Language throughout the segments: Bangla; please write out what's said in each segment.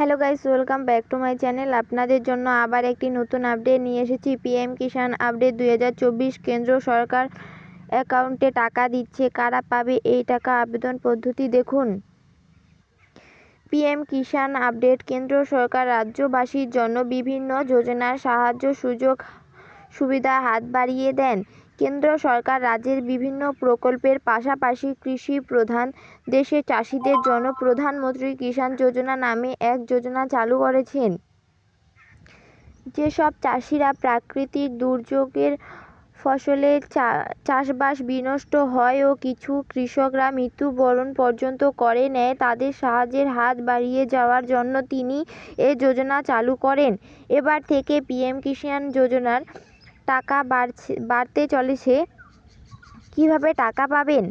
Hello guys, welcome back to my channel. আপনাদের জন্য আবার একটি নতুন আপডেট নিয়ে এসেছি। পিএম কিষাণ আপডেট দুই হাজার চব্বিশ, কেন্দ্র সরকার অ্যাকাউন্টে টাকা দিচ্ছে। কারা পাবে এই টাকা আবেদন পদ্ধতি দেখুন। পিএম কিষাণ আপডেট, কেন্দ্র সরকার রাজ্যবাসীর জন্য বিভিন্ন যোজনার সাহায্য, সুযোগ, সুবিধা হাত বাড়িয়ে দেন। কেন্দ্র সরকার রাজ্যের বিভিন্ন প্রকল্পের পাশাপাশি কৃষি প্রধান দেশে চাষিদের জন্য প্রধানমন্ত্রী কিষাণ যোজনা নামে এক যোজনা চালু করেছেন। যেসব চাষিরা প্রাকৃতিক দুর্যোগের ফসলের চাষবাস বিনষ্ট হয় ও কিছু কৃষকরা মৃত্যুবরণ পর্যন্ত করে নেয়, তাদের সাহায্যের হাত বাড়িয়ে যাওয়ার জন্য তিনি এ যোজনা চালু করেন। এবার থেকে পিএম কিষাণ যোজনার টাকা বাড়ছে, বাড়তে চলেছে, কীভাবে টাকা পাবেন?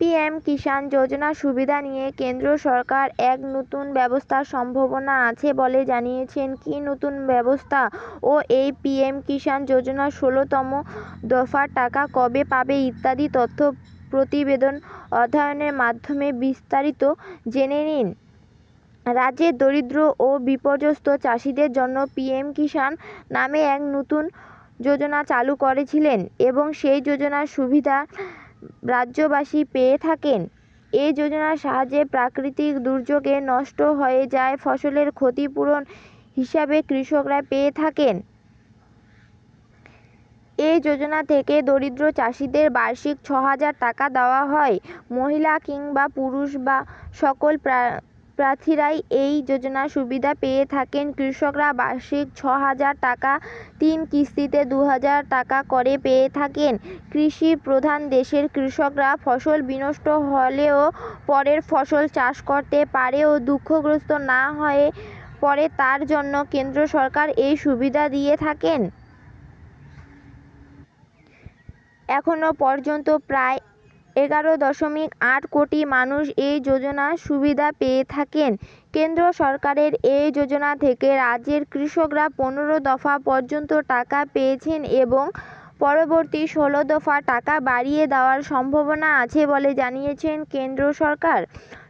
পিএম কিষাণ যোজনা সুবিধা নিয়ে কেন্দ্র সরকার এক নতুন ব্যবস্থার সম্ভাবনা আছে বলে জানিয়েছেন। কি নতুন ব্যবস্থা ও এই পিএম কিষাণ যোজনার ষোলোতম দফার টাকা কবে পাবে ইত্যাদি তথ্য প্রতিবেদন অধ্যয়নের মাধ্যমে বিস্তারিত জেনে নিন। রাজ্যের দরিদ্র ও বিপর্যস্ত চাষিদের জন্য পিএম কিষাণ নামে এক নতুন যোজনা চালু করেছিলেন এবং সেই যোজনার সুবিধা রাজ্যবাসী পেয়ে থাকেন। এই যোজনার সাহায্যে প্রাকৃতিক দুর্যোগে নষ্ট হয়ে যায়, ফসলের ক্ষতিপূরণ হিসাবে কৃষকরা পেয়ে থাকেন। এই যোজনা থেকে দরিদ্র চাষিদের বার্ষিক ছ হাজার টাকা দেওয়া হয়। মহিলা কিংবা পুরুষ বা সকল প্রার্থীরাই এই যোজনার সুবিধা পেয়ে থাকেন। কৃষকরা বার্ষিক ছ হাজার টাকা, তিন কিস্তিতে দু হাজার টাকা করে পেয়ে থাকেন। কৃষি প্রধান দেশের কৃষকরা ফসল বিনষ্ট হলেও পরের ফসল চাষ করতে পারে ও দুঃখগ্রস্ত না হয়ে পড়ে। তার জন্য কেন্দ্র সরকার এই সুবিধা দিয়ে থাকেন। এখনও পর্যন্ত প্রায় এগারো দশমিক আট কোটি মানুষ এই যোজনার সুবিধা পেয়ে থাকেন। কেন্দ্র সরকারের এই যোজনা থেকে রাজ্যের কৃষকরা পনেরো দফা পর্যন্ত টাকা পেয়েছেন এবং পরবর্তী ষোলো দফা টাকা বাড়িয়ে দেওয়ার সম্ভাবনা আছে বলে জানিয়েছেন কেন্দ্র সরকার।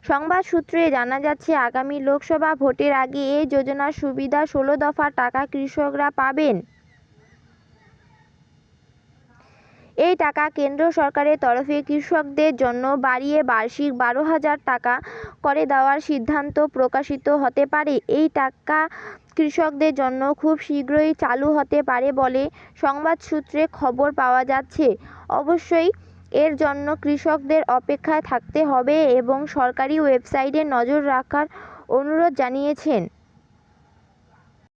সংবাদ সূত্রে জানা যাচ্ছে, আগামী লোকসভা ভোটের আগে এই যোজনার সুবিধা ষোলো দফা টাকা কৃষকরা পাবেন। এই টাকা কেন্দ্র সরকারের তরফে কৃষকদের জন্য বাড়িয়ে বার্ষিক বারো হাজার টাকা করে দেওয়ার সিদ্ধান্ত প্রকাশিত হতে পারে। এই টাকা কৃষকদের জন্য খুব শীঘ্রই চালু হতে পারে বলে সংবাদ সূত্রে খবর পাওয়া যাচ্ছে। অবশ্যই এর জন্য কৃষকদের অপেক্ষায় থাকতে হবে এবং সরকারি ওয়েবসাইটে নজর রাখার অনুরোধ জানিয়েছেন।